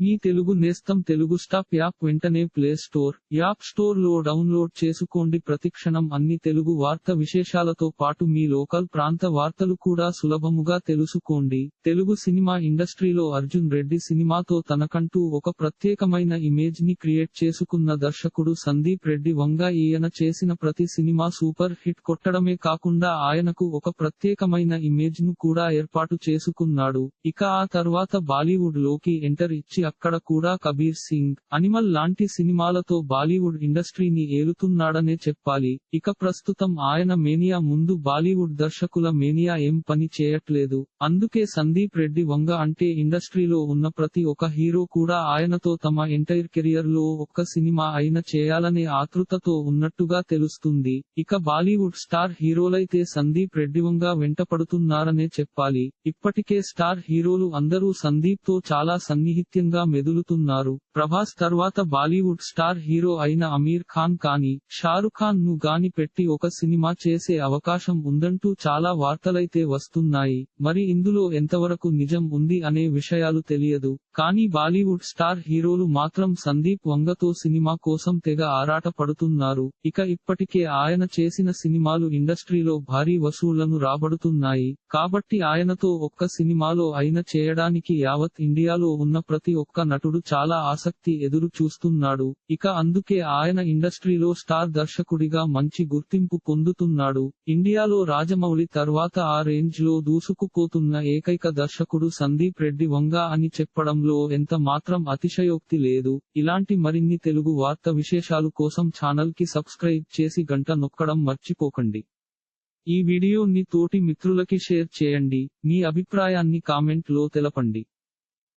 మీ తెలుగు నేస్తం Telugu stop app వెంటనే play store app స్టోర్లో డౌన్లోడ్ చేసుకోండి. ప్రతిక్షణం అన్ని తెలుగు వార్త విశేషాలతో పాటు మీ లోకల్ ప్రాంత వార్తలు కూడా సులభముగా తెలుసుకోండి. తెలుగు సినిమా ఇండస్ట్రీలో అర్జున్ రెడ్డి సినిమాతో తనకంటూ ఒక ప్రత్యేకమైన ఇమేజ్ని క్రియేట్ చేసుకున్న దర్శకుడు సందీప్ రెడ్డి వంగ ఈయన చేసిన ప్రతి సినిమా సూపర్ హిట్ కొట్టడమే కాకుండా ఆయనకు ఒక ప్రత్యేకమైన ఇమేజ్ను కూడా ఏర్పాటు చేసుకున్నాడు. ఇక ఆ తర్వాత బాలీవుడ్లోకి ఎంటర్ ఇచ్చి అక్కడ కూడా కబీర్ సింగ్ అనిమల్ లాంటి సినిమాలతో బాలీవుడ్ ఇండస్ట్రీని ఏలుతున్నాడనే చెప్పాలి. ఇక ప్రస్తుతం ఆయన మేనియా ముందు బాలీవుడ్ దర్శకుల మేనియా ఏం పని చేయట్లేదు. అందుకే సందీప్ రెడ్డి వంగ అంటే ఇండస్ట్రీలో ఉన్న ప్రతి ఒక్క హీరో కూడా ఆయనతో తమ ఎంటైర్ కెరియర్లో ఒక్క సినిమా అయిన చేయాలనే ఆతృతతో ఉన్నట్టుగా తెలుస్తుంది. ఇక బాలీవుడ్ స్టార్ హీరోలైతే సందీప్ రెడ్డి వంగ వెంటపడుతున్నారనే చెప్పాలి. ఇప్పటికే స్టార్ హీరోలు అందరూ సందీప్తో చాలా సన్నిహిత్యంగా మెదులుతున్నారు. ప్రభాస్ తర్వాత బాలీవుడ్ స్టార్ హీరో అయిన అమీర్ ఖాన్ కానీ షారుఖ్ ఖాన్ను గాని పెట్టి ఒక సినిమా చేసే అవకాశం ఉందంటూ చాలా వార్తలైతే వస్తున్నాయి. మరి ఇందులో ఎంతవరకు నిజం ఉంది అనే విషయాలు తెలియదు. కానీ బాలీవుడ్ స్టార్ హీరోలు మాత్రం సందీప్ వంగతో సినిమా కోసం తెగ ఆరాట పడుతున్నారు. ఇక ఇప్పటికే ఆయన చేసిన సినిమాలు ఇండస్ట్రీలో భారీ వసూళ్ళను రాబడుతున్నాయి. కాబట్టి ఆయనతో ఒక్క సినిమాలో అయిన చేయడానికి యావత్ ఇండియాలో ఉన్న ప్రతి ఒక్క నటుడు చాలా ఆసక్తి ఎదురు చూస్తున్నాడు. ఇక అందుకే ఆయన ఇండస్ట్రీలో స్టార్ దర్శకుడిగా మంచి గుర్తింపు పొందుతున్నాడు. ఇండియాలో రాజమౌళి తర్వాత ఆ రేంజ్లో దూసుకుపోతున్న ఏకైక దర్శకుడు సందీప్ రెడ్డి వంగ అని చెప్పడంలో ఎంత మాత్రం అతిశయోక్తి లేదు. ఇలాంటి మరిన్ని తెలుగు వార్త విశేషాలు కోసం ఛానల్కి సబ్స్క్రైబ్ చేసి గంట నొక్కడం మర్చిపోకండి. ఈ వీడియోని తోటి మిత్రులకి షేర్ చేయండి. మీ అభిప్రాయాన్ని కామెంట్లో తెలపండి.